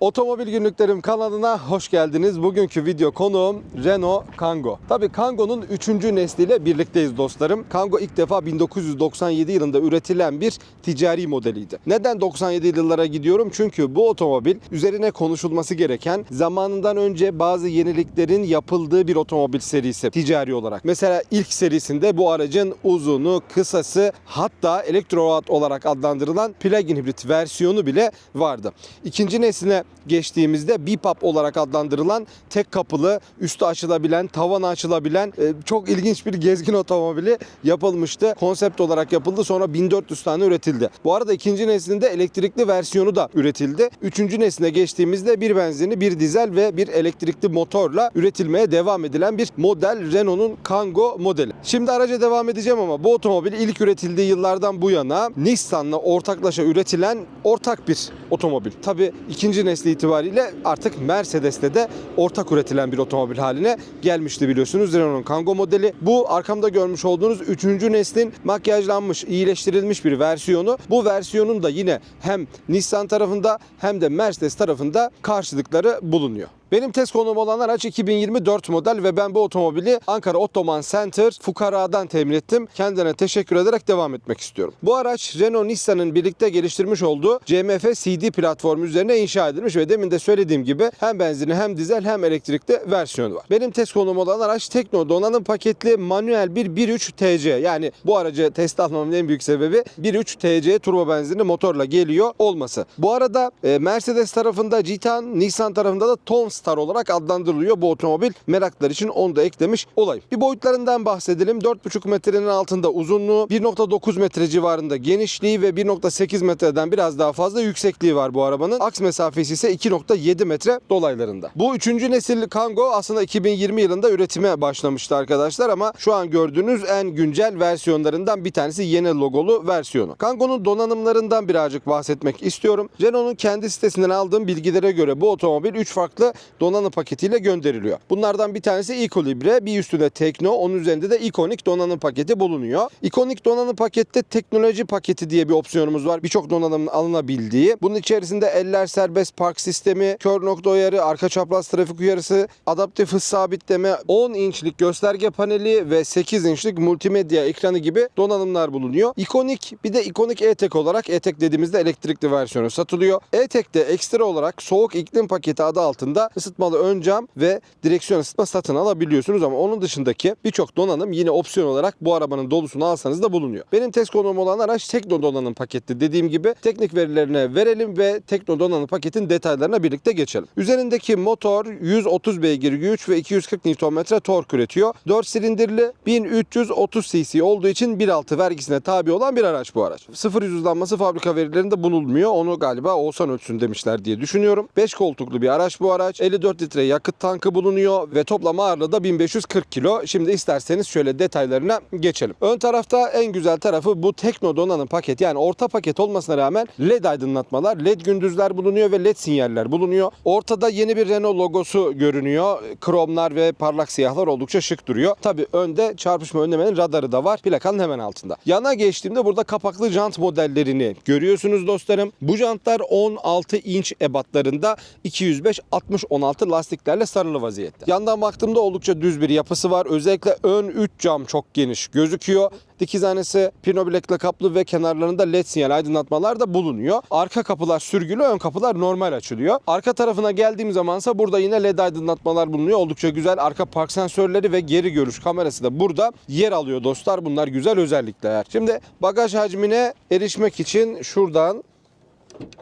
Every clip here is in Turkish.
Otomobil Günlüklerim kanalına hoş geldiniz. Bugünkü video konuğum Renault Kangoo. Tabii Kangoo'nun 3. nesliyle birlikteyiz dostlarım. Kangoo ilk defa 1997 yılında üretilen bir ticari modeliydi. Neden 97 yıllara gidiyorum? Çünkü bu otomobil üzerine konuşulması gereken zamanından önce bazı yeniliklerin yapıldığı bir otomobil serisi ticari olarak. Mesela ilk serisinde bu aracın uzunu, kısası hatta elektroat olarak adlandırılan plug-in hibrit versiyonu bile vardı. İkinci nesline geçtiğimizde BIPAP olarak adlandırılan tek kapılı, üstü açılabilen, tavanı açılabilen e, çok ilginç bir gezgin otomobili yapılmıştı. Konsept olarak yapıldı. Sonra 1400 tane üretildi. Bu arada ikinci neslinde elektrikli versiyonu da üretildi. Üçüncü nesline geçtiğimizde bir benzinli, bir dizel ve bir elektrikli motorla üretilmeye devam edilen bir model Renault'un Kangoo modeli. Şimdi araca devam edeceğim ama bu otomobil ilk üretildiği yıllardan bu yana Nissan'la ortaklaşa üretilen ortak bir otomobil. Tabii ikinci nesli itibariyle artık Mercedes'le de ortak üretilen bir otomobil haline gelmişti biliyorsunuz Renault'un Kangoo modeli. Bu arkamda görmüş olduğunuz 3. neslin makyajlanmış, iyileştirilmiş bir versiyonu. Bu versiyonun da yine hem Nissan tarafında hem de Mercedes tarafında karşılıkları bulunuyor. Benim test konum olan araç 2024 model ve ben bu otomobili Ankara Ottoman Center Fukara'dan temin ettim. Kendilerine teşekkür ederek devam etmek istiyorum. Bu araç Renault Nissan'ın birlikte geliştirmiş olduğu CMF CD platformu üzerine inşa edilmiş ve demin de söylediğim gibi hem benzinli hem dizel hem elektrikli versiyonu var. Benim test konum olan araç Tekno donanım paketli manuel bir 1.3 TC yani bu aracı test almamın en büyük sebebi 1.3 TC turbo benzinli motorla geliyor olması. Bu arada e, Mercedes tarafında Citan, Nissan tarafında da Tonstar olarak adlandırılıyor bu otomobil. Meraklar için onu da eklemiş olayım. Bir boyutlarından bahsedelim. 4,5 metrenin altında uzunluğu, 1.9 metre civarında genişliği ve 1.8 metreden biraz daha fazla yüksekliği var bu arabanın. Aks mesafesi ise 2.7 metre dolaylarında. Bu üçüncü nesil Kangoo aslında 2020 yılında üretime başlamıştı arkadaşlar ama şu an gördüğünüz en güncel versiyonlarından bir tanesi yeni logolu versiyonu. Kangoo'nun donanımlarından birazcık bahsetmek istiyorum. Renault'un kendi sitesinden aldığım bilgilere göre bu otomobil 3 farklı donanım paketiyle gönderiliyor. Bunlardan bir tanesi Ecolibre, bir üstünde Tekno, onun üzerinde de Iconic donanım paketi bulunuyor. Iconic donanım pakette teknoloji paketi diye bir opsiyonumuz var. Birçok donanımın alınabildiği. Bunun içerisinde eller serbest park sistemi, kör nokta uyarı, arka çapraz trafik uyarısı, adaptif hız sabitleme, 10 inçlik gösterge paneli ve 8 inçlik multimedya ekranı gibi donanımlar bulunuyor. Iconic bir de Iconic E-Tech olarak E-Tech dediğimizde elektrikli versiyonu satılıyor. E-Tech'te ekstra olarak soğuk iklim paketi adı altında ısıtmalı ön cam ve direksiyon ısıtma satın alabiliyorsunuz ama onun dışındaki birçok donanım yine opsiyon olarak bu arabanın dolusunu alsanız da bulunuyor. Benim test konuğum olan araç Tekno donanım paketi dediğim gibi teknik verilerine verelim ve Tekno donanım paketin detaylarına birlikte geçelim. Üzerindeki motor 130 beygir güç ve 240 Nm tork üretiyor. 4 silindirli 1330 cc olduğu için 1.6 vergisine tabi olan bir araç bu araç. Sıfır yüz hızlanması fabrika verilerinde bulunmuyor. Onu galiba Oğuzhan ölçsün demişler diye düşünüyorum. 5 koltuklu bir araç bu araç. 54 litre yakıt tankı bulunuyor ve toplam ağırlığı da 1540 kilo. Şimdi isterseniz şöyle detaylarına geçelim. Ön tarafta en güzel tarafı bu Tekno donanım paket. Yani orta paket olmasına rağmen LED aydınlatmalar, LED gündüzler bulunuyor ve LED sinyaller bulunuyor. Ortada yeni bir Renault logosu görünüyor. Kromlar ve parlak siyahlar oldukça şık duruyor. Tabi önde çarpışma önlemenin radarı da var. Plakanın hemen altında. Yana geçtiğimde burada kapaklı jant modellerini görüyorsunuz dostlarım. Bu jantlar 16 inç ebatlarında 205 60 16 lastiklerle sarılı vaziyette. Yandan baktığımda oldukça düz bir yapısı var. Özellikle ön 3 cam çok geniş gözüküyor. Dikizhanesi Pino Black'le kaplı ve kenarlarında led sinyal aydınlatmalar da bulunuyor. Arka kapılar sürgülü, ön kapılar normal açılıyor. Arka tarafına geldiğim zamansa burada yine led aydınlatmalar bulunuyor. Oldukça güzel arka park sensörleri ve geri görüş kamerası da burada yer alıyor dostlar. Bunlar güzel özellikler. Şimdi bagaj hacmine erişmek için şuradan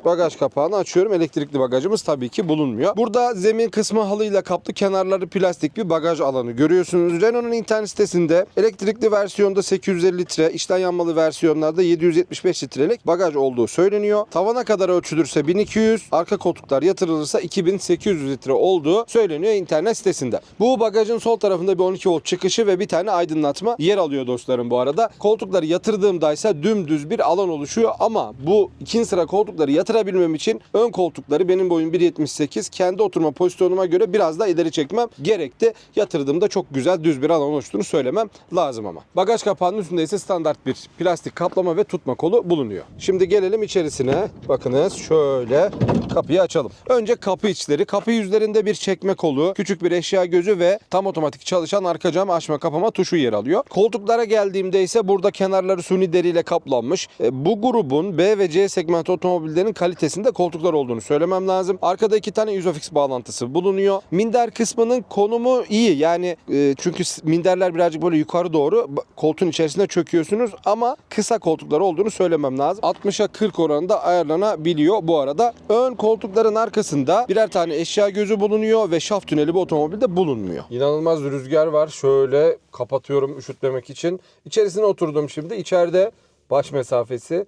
bagaj kapağını açıyorum. Elektrikli bagajımız tabii ki bulunmuyor. Burada zemin kısmı halıyla kaplı kenarları plastik bir bagaj alanı görüyorsunuz. Renault'un internet sitesinde elektrikli versiyonda 850 litre, içten yanmalı versiyonlarda 775 litrelik bagaj olduğu söyleniyor. Tavana kadar ölçülürse 1200, arka koltuklar yatırılırsa 2800 litre olduğu söyleniyor internet sitesinde. Bu bagajın sol tarafında bir 12 volt çıkışı ve bir tane aydınlatma yer alıyor dostlarım bu arada. Koltukları yatırdığımda ise dümdüz bir alan oluşuyor ama bu ikinci sıra koltukları koltukları yatırabilmem için ön koltukları benim boyum 1.78 kendi oturma pozisyonuma göre biraz daha ileri çekmem gerekti. Yatırdığımda çok güzel düz bir alan oluştuğunu söylemem lazım ama. Bagaj kapağının üstünde ise standart bir plastik kaplama ve tutma kolu bulunuyor. Şimdi gelelim içerisine. Bakınız şöyle kapıyı açalım. Önce kapı içleri. Kapı yüzlerinde bir çekme kolu, küçük bir eşya gözü ve tam otomatik çalışan arka cam açma kapama tuşu yer alıyor. Koltuklara geldiğimde ise burada kenarları suni deriyle kaplanmış. E, bu grubun B ve C segment otomobillerinin kalitesinde koltuklar olduğunu söylemem lazım. Arkada iki tane Isofix bağlantısı bulunuyor. Minder kısmının konumu iyi. Yani e, çünkü minderler birazcık böyle yukarı doğru koltuğun içerisinde çöküyorsunuz ama kısa koltuklar olduğunu söylemem lazım. 60'a 40 oranında ayarlanabiliyor bu arada. Ön koltukların arkasında birer tane eşya gözü bulunuyor ve şaft tüneli bu otomobilde bulunmuyor. İnanılmaz rüzgar var. Şöyle kapatıyorum üşütmemek için. İçerisine oturdum şimdi. İçeride baş mesafesi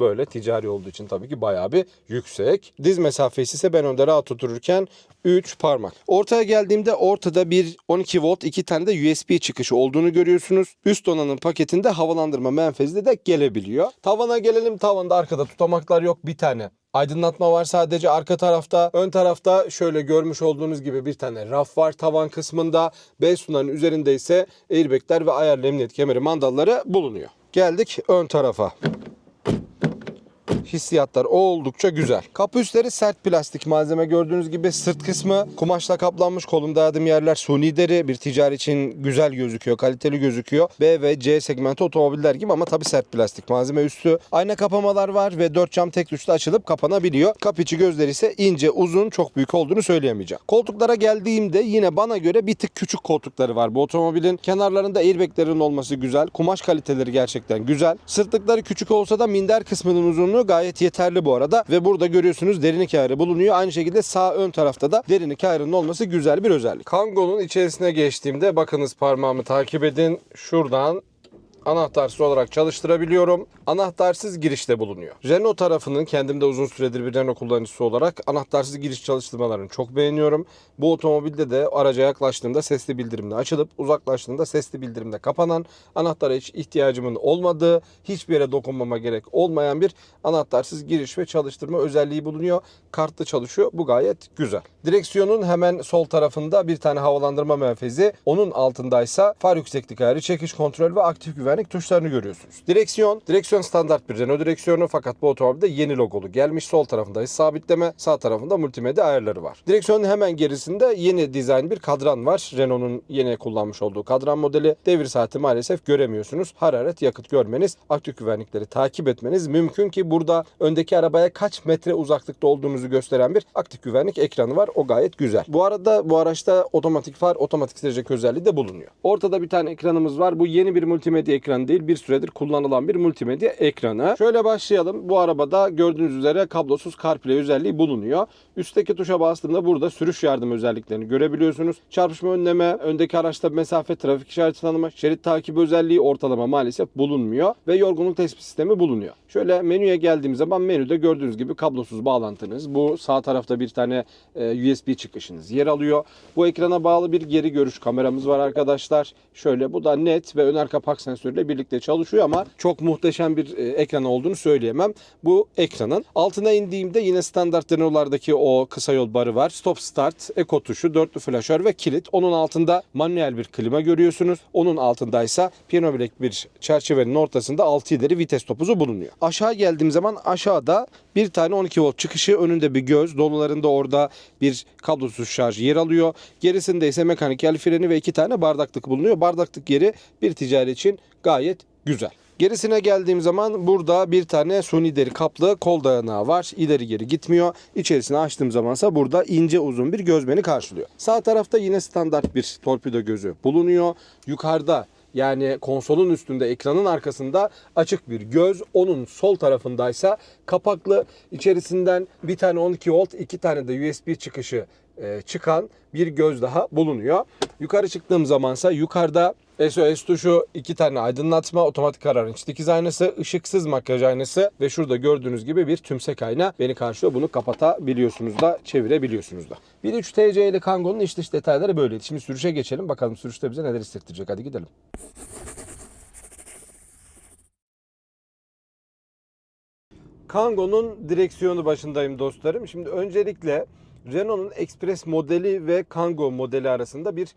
böyle ticari olduğu için tabii ki bayağı bir yüksek. Diz mesafesi ise ben önde rahat otururken 3 parmak. Ortaya geldiğimde ortada bir 12 volt iki tane de USB çıkışı olduğunu görüyorsunuz. Üst donanım paketinde havalandırma menfezi de gelebiliyor. Tavana gelelim. Tavanda arkada tutamaklar yok bir tane. Aydınlatma var sadece arka tarafta. Ön tarafta şöyle görmüş olduğunuz gibi bir tane raf var tavan kısmında. B sunların üzerinde ise airbagler ve ayarlı emniyet kemeri mandalları bulunuyor. Geldik ön tarafa hissiyatlar oldukça güzel. Kapı üstleri sert plastik malzeme gördüğünüz gibi sırt kısmı kumaşla kaplanmış kolum dayadığım yerler suni deri bir ticari için güzel gözüküyor kaliteli gözüküyor. B ve C segmenti otomobiller gibi ama tabi sert plastik malzeme üstü. Ayna kapamalar var ve dört cam tek tuşla açılıp kapanabiliyor. Kapı içi gözleri ise ince uzun çok büyük olduğunu söyleyemeyeceğim. Koltuklara geldiğimde yine bana göre bir tık küçük koltukları var bu otomobilin. Kenarlarında airbaglerin olması güzel. Kumaş kaliteleri gerçekten güzel. Sırtlıkları küçük olsa da minder kısmının uzunluğu gayet yeterli bu arada. Ve burada görüyorsunuz derinlik ayarı bulunuyor. Aynı şekilde sağ ön tarafta da derinlik ayarının olması güzel bir özellik. Kango'nun içerisine geçtiğimde bakınız parmağımı takip edin. Şuradan anahtarsız olarak çalıştırabiliyorum. Anahtarsız girişte bulunuyor. Renault tarafının kendimde uzun süredir bir Renault kullanıcısı olarak anahtarsız giriş çalıştırmalarını çok beğeniyorum. Bu otomobilde de araca yaklaştığımda sesli bildirimle açılıp uzaklaştığında sesli bildirimle kapanan anahtara hiç ihtiyacımın olmadığı, hiçbir yere dokunmama gerek olmayan bir anahtarsız giriş ve çalıştırma özelliği bulunuyor. Kartlı çalışıyor. Bu gayet güzel. Direksiyonun hemen sol tarafında bir tane havalandırma menfezi. Onun altındaysa far yükseklik ayarı, çekiş kontrol ve aktif güvenlik tuşlarını görüyorsunuz. Direksiyon, direksiyon standart bir Renault direksiyonu fakat bu otomobilde yeni logolu gelmiş. Sol tarafında sabitleme, sağ tarafında multimedya ayarları var. Direksiyonun hemen gerisinde yeni dizayn bir kadran var. Renault'un yeni kullanmış olduğu kadran modeli. Devir saati maalesef göremiyorsunuz. Hararet, yakıt görmeniz, aktif güvenlikleri takip etmeniz mümkün ki burada öndeki arabaya kaç metre uzaklıkta olduğunuzu gösteren bir aktif güvenlik ekranı var. O gayet güzel. Bu arada bu araçta otomatik far, otomatik silecek özelliği de bulunuyor. Ortada bir tane ekranımız var. Bu yeni bir multimedya ekranı değil. Bir süredir kullanılan bir multimedya ekranı. Şöyle başlayalım. Bu arabada gördüğünüz üzere kablosuz CarPlay özelliği bulunuyor. Üstteki tuşa bastığımda burada sürüş yardım özelliklerini görebiliyorsunuz. Çarpışma önleme, öndeki araçta mesafe, trafik işareti tanıma, şerit takibi özelliği ortalama maalesef bulunmuyor ve yorgunluk tespit sistemi bulunuyor. Şöyle menüye geldiğim zaman menüde gördüğünüz gibi kablosuz bağlantınız. Bu sağ tarafta bir tane e, USB çıkışınız yer alıyor. Bu ekrana bağlı bir geri görüş kameramız var arkadaşlar. Şöyle bu da net ve ön arka park sensörüyle birlikte çalışıyor ama çok muhteşem bir e, ekran olduğunu söyleyemem. Bu ekranın altına indiğimde yine standart Renault'lardaki o kısa yol barı var. Stop start, eko tuşu, dörtlü flaşör ve kilit. Onun altında manuel bir klima görüyorsunuz. Onun altındaysa piyano bilek bir çerçevenin ortasında 6 ileri vites topuzu bulunuyor. Aşağı geldiğim zaman aşağıda bir tane 12 volt çıkışı önünde bir göz. Dolularında orada bir kablosuz şarj yer alıyor. Gerisinde ise mekanik el freni ve iki tane bardaklık bulunuyor. Bardaklık yeri bir ticari için gayet güzel. Gerisine geldiğim zaman burada bir tane suni deri kaplı kol dayanağı var. İleri geri gitmiyor. İçerisini açtığım zamansa burada ince uzun bir göz karşılıyor. Sağ tarafta yine standart bir torpido gözü bulunuyor. Yukarıda yani konsolun üstünde ekranın arkasında açık bir göz. Onun sol tarafındaysa kapaklı içerisinden bir tane 12 volt iki tane de USB çıkışı e, çıkan bir göz daha bulunuyor. Yukarı çıktığım zamansa yukarıda SOS tuşu, iki tane aydınlatma, otomatik kararınç dikiz aynası, ışıksız makyaj aynası ve şurada gördüğünüz gibi bir tümsek ayna beni karşılıyor. Bunu kapatabiliyorsunuz da çevirebiliyorsunuz da. 1.3 TC'li Kango'nun iç dış detayları böyleydi. Şimdi sürüşe geçelim. Bakalım sürüşte bize neler hissettirecek. Hadi gidelim. Kango'nun direksiyonu başındayım dostlarım. Şimdi öncelikle Renault'un Express modeli ve Kangoo modeli arasında bir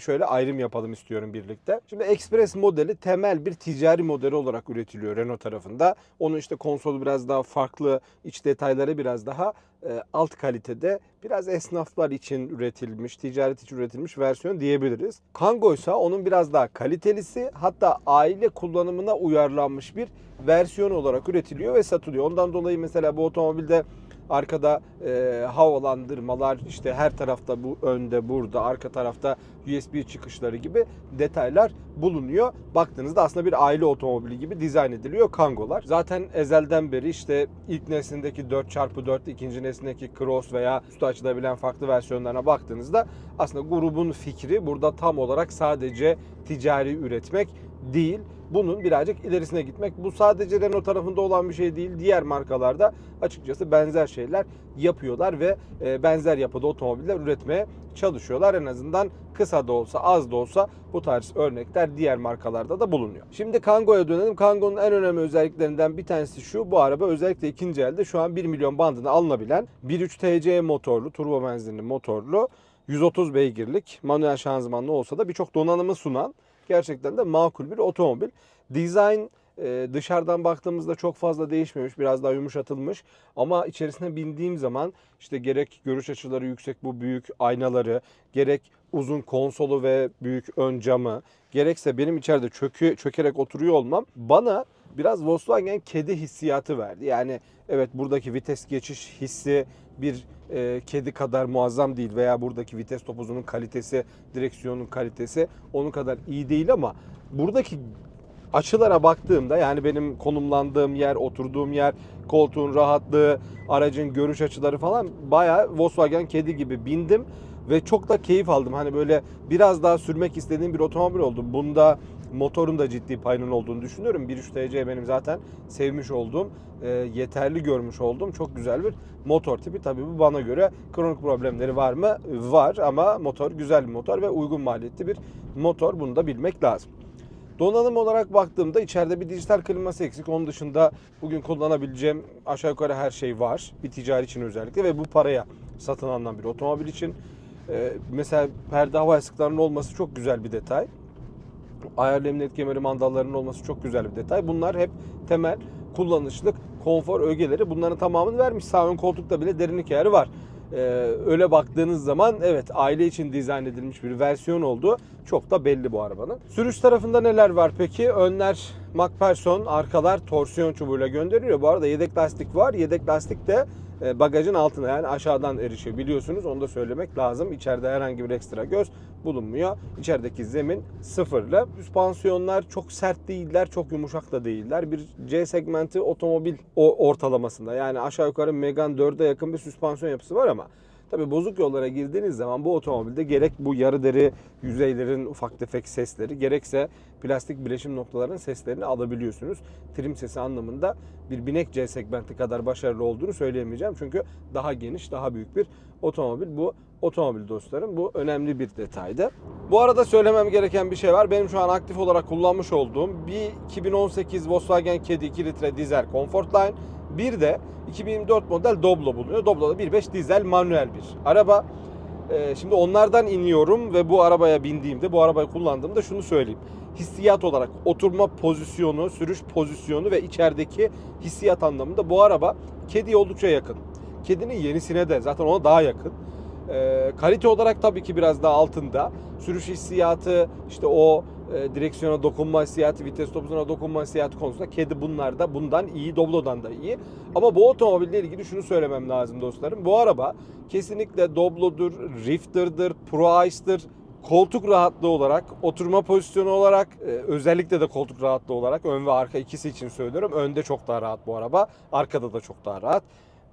şöyle ayrım yapalım istiyorum birlikte. Şimdi Express modeli temel bir ticari modeli olarak üretiliyor Renault tarafında. Onun işte konsolu biraz daha farklı, iç detayları biraz daha e, alt kalitede, biraz esnaflar için üretilmiş, ticaret için üretilmiş versiyon diyebiliriz. Kangoo ise onun biraz daha kalitelisi, hatta aile kullanımına uyarlanmış bir versiyon olarak üretiliyor ve satılıyor. Ondan dolayı mesela bu otomobilde Arkada e, havalandırmalar işte her tarafta bu önde burada arka tarafta USB çıkışları gibi detaylar bulunuyor. Baktığınızda aslında bir aile otomobili gibi dizayn ediliyor Kangolar. Zaten ezelden beri işte ilk neslindeki 4x4 ikinci neslindeki Cross veya üstü açılabilen farklı versiyonlarına baktığınızda aslında grubun fikri burada tam olarak sadece ticari üretmek değil bunun birazcık ilerisine gitmek. Bu sadece Renault tarafında olan bir şey değil. Diğer markalarda açıkçası benzer şeyler yapıyorlar ve e, benzer yapıda otomobiller üretmeye çalışıyorlar. En azından kısa da olsa az da olsa bu tarz örnekler diğer markalarda da bulunuyor. Şimdi Kango'ya dönelim. Kango'nun en önemli özelliklerinden bir tanesi şu. Bu araba özellikle ikinci elde şu an 1 milyon bandına alınabilen 1.3 TC motorlu, turbo benzinli motorlu 130 beygirlik manuel şanzımanlı olsa da birçok donanımı sunan gerçekten de makul bir otomobil. Design e, dışarıdan baktığımızda çok fazla değişmemiş, biraz daha yumuşatılmış. Ama içerisine bindiğim zaman işte gerek görüş açıları yüksek bu büyük aynaları, gerek uzun konsolu ve büyük ön camı, gerekse benim içeride çökü, çökerek oturuyor olmam bana biraz Volkswagen kedi hissiyatı verdi. Yani evet buradaki vites geçiş hissi bir e, kedi kadar muazzam değil veya buradaki vites topuzunun kalitesi, direksiyonun kalitesi onun kadar iyi değil ama buradaki açılara baktığımda yani benim konumlandığım yer, oturduğum yer, koltuğun rahatlığı, aracın görüş açıları falan bayağı Volkswagen kedi gibi bindim ve çok da keyif aldım. Hani böyle biraz daha sürmek istediğim bir otomobil oldu. Bunda motorun da ciddi payının olduğunu düşünüyorum. 1.3 TC benim zaten sevmiş olduğum, e, yeterli görmüş olduğum çok güzel bir motor tipi. Tabii bu bana göre kronik problemleri var mı? Var ama motor güzel bir motor ve uygun maliyetli bir motor. Bunu da bilmek lazım. Donanım olarak baktığımda içeride bir dijital kliması eksik. Onun dışında bugün kullanabileceğim aşağı yukarı her şey var. Bir ticari için özellikle ve bu paraya satın alınan bir otomobil için. Ee, mesela perde hava yastıklarının olması çok güzel bir detay. Ayarlı emniyet kemeri mandallarının olması çok güzel bir detay. Bunlar hep temel kullanışlık, konfor ögeleri. Bunların tamamını vermiş. Sağ ön koltukta bile derinlik ayarı var. Ee, öyle baktığınız zaman evet aile için dizayn edilmiş bir versiyon olduğu çok da belli bu arabanın. Sürüş tarafında neler var peki? Önler MacPherson, arkalar torsiyon çubuğuyla gönderiliyor. Bu arada yedek lastik var. Yedek lastik de bagajın altına yani aşağıdan erişiyor biliyorsunuz. Onu da söylemek lazım. İçeride herhangi bir ekstra göz bulunmuyor. İçerideki zemin sıfırlı. Süspansiyonlar çok sert değiller, çok yumuşak da değiller. Bir C segmenti otomobil ortalamasında. Yani aşağı yukarı Megane 4'e yakın bir süspansiyon yapısı var ama Tabi bozuk yollara girdiğiniz zaman bu otomobilde gerek bu yarı deri yüzeylerin ufak tefek sesleri gerekse plastik bileşim noktalarının seslerini alabiliyorsunuz. Trim sesi anlamında bir binek C segmenti kadar başarılı olduğunu söyleyemeyeceğim. Çünkü daha geniş, daha büyük bir otomobil. Bu otomobil dostlarım. Bu önemli bir detaydı. Bu arada söylemem gereken bir şey var. Benim şu an aktif olarak kullanmış olduğum bir 2018 Volkswagen Caddy 2 litre dizel Comfortline bir de 2024 model Doblo bulunuyor. Doblo da 1.5 dizel manuel bir araba. Ee, şimdi onlardan iniyorum ve bu arabaya bindiğimde, bu arabayı kullandığımda şunu söyleyeyim. Hissiyat olarak oturma pozisyonu, sürüş pozisyonu ve içerideki hissiyat anlamında bu araba kediye oldukça yakın. Kedinin yenisine de zaten ona daha yakın. Ee, kalite olarak tabii ki biraz daha altında. Sürüş hissiyatı, işte o e, direksiyona dokunma hissiyatı, vites topuzuna dokunma hissiyatı konusunda kedi bunlar da bundan iyi, Doblo'dan da iyi. Ama bu otomobille ilgili şunu söylemem lazım dostlarım. Bu araba kesinlikle Doblo'dur, Rifter'dır, Pro Ice'dır. Koltuk rahatlığı olarak, oturma pozisyonu olarak, e, özellikle de koltuk rahatlığı olarak ön ve arka ikisi için söylüyorum. Önde çok daha rahat bu araba, arkada da çok daha rahat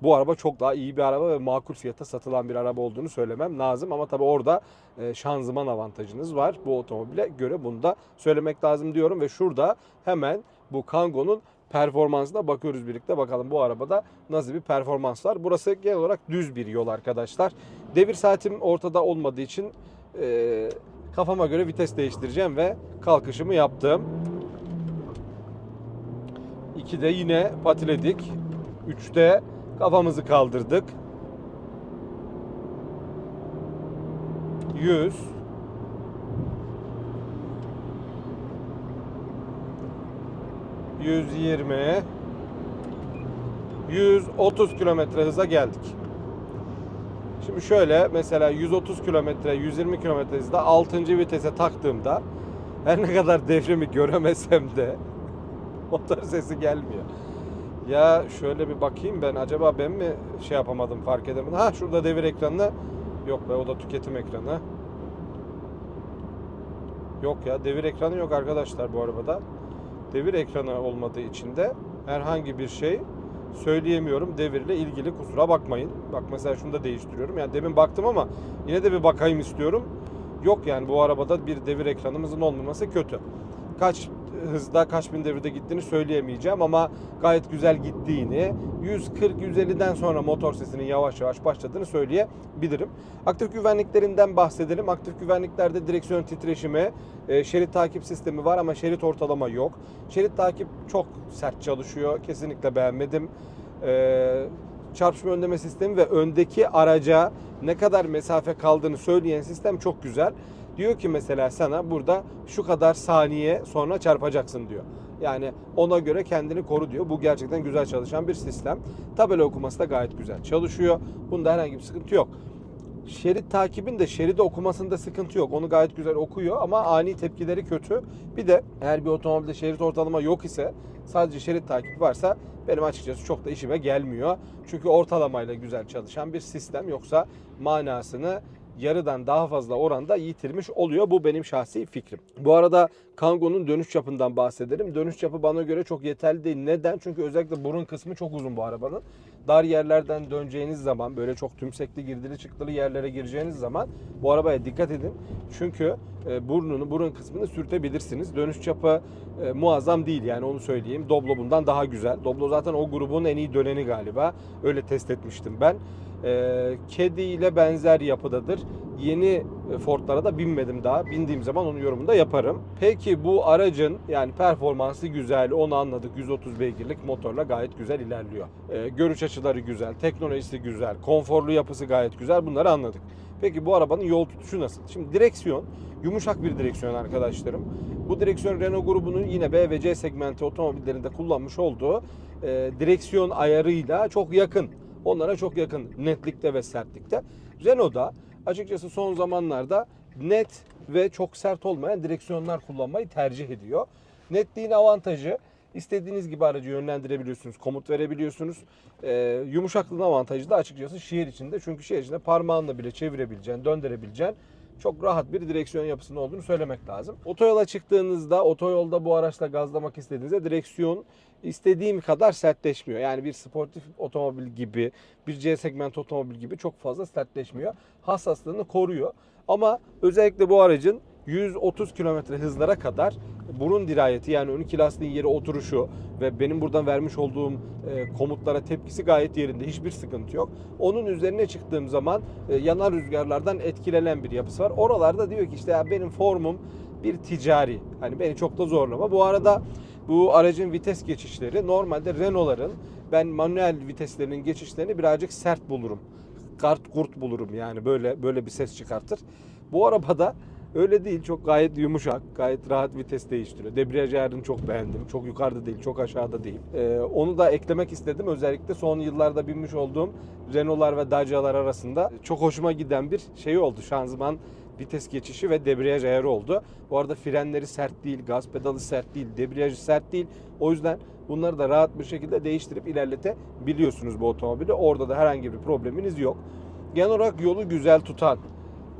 bu araba çok daha iyi bir araba ve makul fiyata satılan bir araba olduğunu söylemem lazım. Ama tabii orada e, şanzıman avantajınız var bu otomobile göre bunu da söylemek lazım diyorum. Ve şurada hemen bu Kango'nun performansına bakıyoruz birlikte. Bakalım bu arabada nasıl bir performans var. Burası genel olarak düz bir yol arkadaşlar. Devir saatim ortada olmadığı için e, kafama göre vites değiştireceğim ve kalkışımı yaptım. İki de yine patiledik. 3'te kafamızı kaldırdık. 100 120 130 kilometre hıza geldik. Şimdi şöyle mesela 130 kilometre 120 kilometre hızda 6. vitese taktığımda her ne kadar devrimi göremesem de motor sesi gelmiyor. Ya şöyle bir bakayım ben acaba ben mi şey yapamadım fark edemedim. Ha şurada devir ekranı yok be o da tüketim ekranı. Yok ya devir ekranı yok arkadaşlar bu arabada. Devir ekranı olmadığı için de herhangi bir şey söyleyemiyorum devirle ilgili kusura bakmayın. Bak mesela şunu da değiştiriyorum. Yani demin baktım ama yine de bir bakayım istiyorum. Yok yani bu arabada bir devir ekranımızın olmaması kötü. Kaç hızda kaç bin devirde gittiğini söyleyemeyeceğim ama gayet güzel gittiğini 140-150'den sonra motor sesinin yavaş yavaş başladığını söyleyebilirim. Aktif güvenliklerinden bahsedelim. Aktif güvenliklerde direksiyon titreşimi, e, şerit takip sistemi var ama şerit ortalama yok. Şerit takip çok sert çalışıyor. Kesinlikle beğenmedim. E, çarpışma önleme sistemi ve öndeki araca ne kadar mesafe kaldığını söyleyen sistem çok güzel. Diyor ki mesela sana burada şu kadar saniye sonra çarpacaksın diyor. Yani ona göre kendini koru diyor. Bu gerçekten güzel çalışan bir sistem. Tabela okuması da gayet güzel çalışıyor. Bunda herhangi bir sıkıntı yok. Şerit takibin de şeridi okumasında sıkıntı yok. Onu gayet güzel okuyor ama ani tepkileri kötü. Bir de eğer bir otomobilde şerit ortalama yok ise sadece şerit takibi varsa benim açıkçası çok da işime gelmiyor. Çünkü ortalamayla güzel çalışan bir sistem yoksa manasını yarıdan daha fazla oranda yitirmiş oluyor. Bu benim şahsi fikrim. Bu arada Kango'nun dönüş çapından bahsedelim. Dönüş çapı bana göre çok yeterli değil. Neden? Çünkü özellikle burun kısmı çok uzun bu arabanın. Dar yerlerden döneceğiniz zaman böyle çok tümsekli girdili çıktılı yerlere gireceğiniz zaman bu arabaya dikkat edin. Çünkü e, burnunu, burun kısmını sürtebilirsiniz. Dönüş çapı e, muazzam değil yani onu söyleyeyim. Doblo bundan daha güzel. Doblo zaten o grubun en iyi döneni galiba. Öyle test etmiştim ben. E, kedi ile benzer yapıdadır. Yeni e, Ford'lara da binmedim daha. Bindiğim zaman onun yorumunu da yaparım. Peki bu aracın yani performansı güzel onu anladık. 130 beygirlik motorla gayet güzel ilerliyor. E, görüş açıları güzel, teknolojisi güzel, konforlu yapısı gayet güzel. Bunları anladık. Peki bu arabanın yol tutuşu nasıl? Şimdi direksiyon yumuşak bir direksiyon arkadaşlarım. Bu direksiyon Renault grubunun yine B ve C segmenti otomobillerinde kullanmış olduğu e, direksiyon ayarıyla çok yakın. Onlara çok yakın netlikte ve sertlikte. Renault'da açıkçası son zamanlarda net ve çok sert olmayan direksiyonlar kullanmayı tercih ediyor. Netliğin avantajı istediğiniz gibi aracı yönlendirebiliyorsunuz, komut verebiliyorsunuz. Ee, yumuşaklığın avantajı da açıkçası şehir içinde. Çünkü şehir içinde parmağınla bile çevirebileceğin, döndürebileceğin çok rahat bir direksiyon yapısının olduğunu söylemek lazım. Otoyola çıktığınızda, otoyolda bu araçla gazlamak istediğinizde direksiyon istediğim kadar sertleşmiyor. Yani bir sportif otomobil gibi, bir C segment otomobil gibi çok fazla sertleşmiyor. Hassaslığını koruyor. Ama özellikle bu aracın 130 km hızlara kadar burun dirayeti yani ön iki lastiğin yere oturuşu ve benim buradan vermiş olduğum e, komutlara tepkisi gayet yerinde. Hiçbir sıkıntı yok. Onun üzerine çıktığım zaman e, yanar rüzgarlardan etkilenen bir yapısı var. Oralarda diyor ki işte ya benim formum bir ticari. Hani beni çok da zorlama. Bu arada bu aracın vites geçişleri normalde Renault'ların ben manuel viteslerinin geçişlerini birazcık sert bulurum. Kart kurt bulurum yani böyle böyle bir ses çıkartır. Bu arabada öyle değil. Çok gayet yumuşak, gayet rahat vites değiştiriyor. Debriyaj ayarını çok beğendim. Çok yukarıda değil, çok aşağıda değil. Ee, onu da eklemek istedim. Özellikle son yıllarda binmiş olduğum Renault'lar ve Dacia'lar arasında çok hoşuma giden bir şey oldu. Şanzıman vites geçişi ve debriyaj ayarı oldu. Bu arada frenleri sert değil, gaz pedalı sert değil, debriyajı sert değil. O yüzden bunları da rahat bir şekilde değiştirip ilerletebiliyorsunuz bu otomobili. Orada da herhangi bir probleminiz yok. Genel olarak yolu güzel tutan,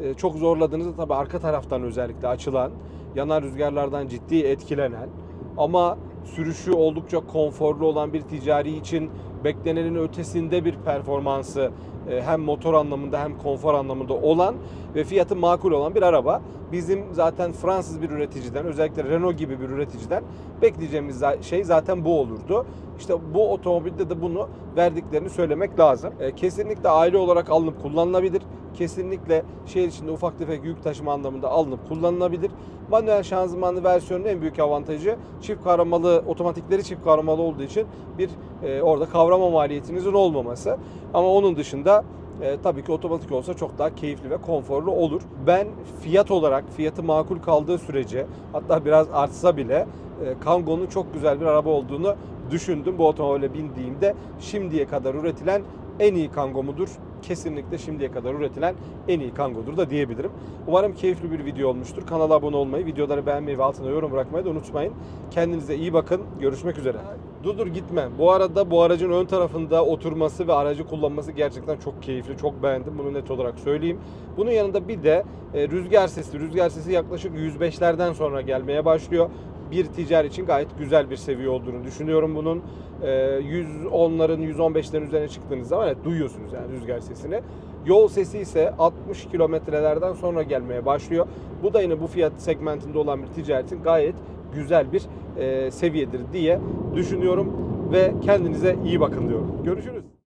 e, çok zorladığınızda tabii arka taraftan özellikle açılan, yanar rüzgarlardan ciddi etkilenen ama sürüşü oldukça konforlu olan bir ticari için beklenenin ötesinde bir performansı e, hem motor anlamında hem konfor anlamında olan ve fiyatı makul olan bir araba. Bizim zaten Fransız bir üreticiden özellikle Renault gibi bir üreticiden bekleyeceğimiz şey zaten bu olurdu. İşte bu otomobilde de bunu verdiklerini söylemek lazım. E, Kesinlikle aile olarak alınıp kullanılabilir. Kesinlikle şehir içinde ufak tefek yük taşıma anlamında alınıp kullanılabilir. Manuel şanzımanlı versiyonun en büyük avantajı çift kavramalı, otomatikleri çift kavramalı olduğu için bir e, orada kavrama maliyetinizin olmaması. Ama onun dışında e, tabii ki otomatik olsa çok daha keyifli ve konforlu olur. Ben fiyat olarak fiyatı makul kaldığı sürece hatta biraz artsa bile e, Kango'nun çok güzel bir araba olduğunu düşündüm. Bu otomobile bindiğimde şimdiye kadar üretilen en iyi Kango mudur? Kesinlikle şimdiye kadar üretilen en iyi Kango'dur da diyebilirim. Umarım keyifli bir video olmuştur. Kanala abone olmayı, videoları beğenmeyi ve altına yorum bırakmayı da unutmayın. Kendinize iyi bakın. Görüşmek üzere. Dur dur gitme. Bu arada bu aracın ön tarafında oturması ve aracı kullanması gerçekten çok keyifli. Çok beğendim. Bunu net olarak söyleyeyim. Bunun yanında bir de e, rüzgar sesi. Rüzgar sesi yaklaşık 105'lerden sonra gelmeye başlıyor. Bir ticari için gayet güzel bir seviye olduğunu düşünüyorum bunun. E, 110'ların 115'lerin üzerine çıktığınız zaman evet duyuyorsunuz yani rüzgar sesini. Yol sesi ise 60 kilometrelerden sonra gelmeye başlıyor. Bu da yine bu fiyat segmentinde olan bir ticaretin gayet güzel bir e, seviyedir diye düşünüyorum ve kendinize iyi bakın diyorum. Görüşürüz.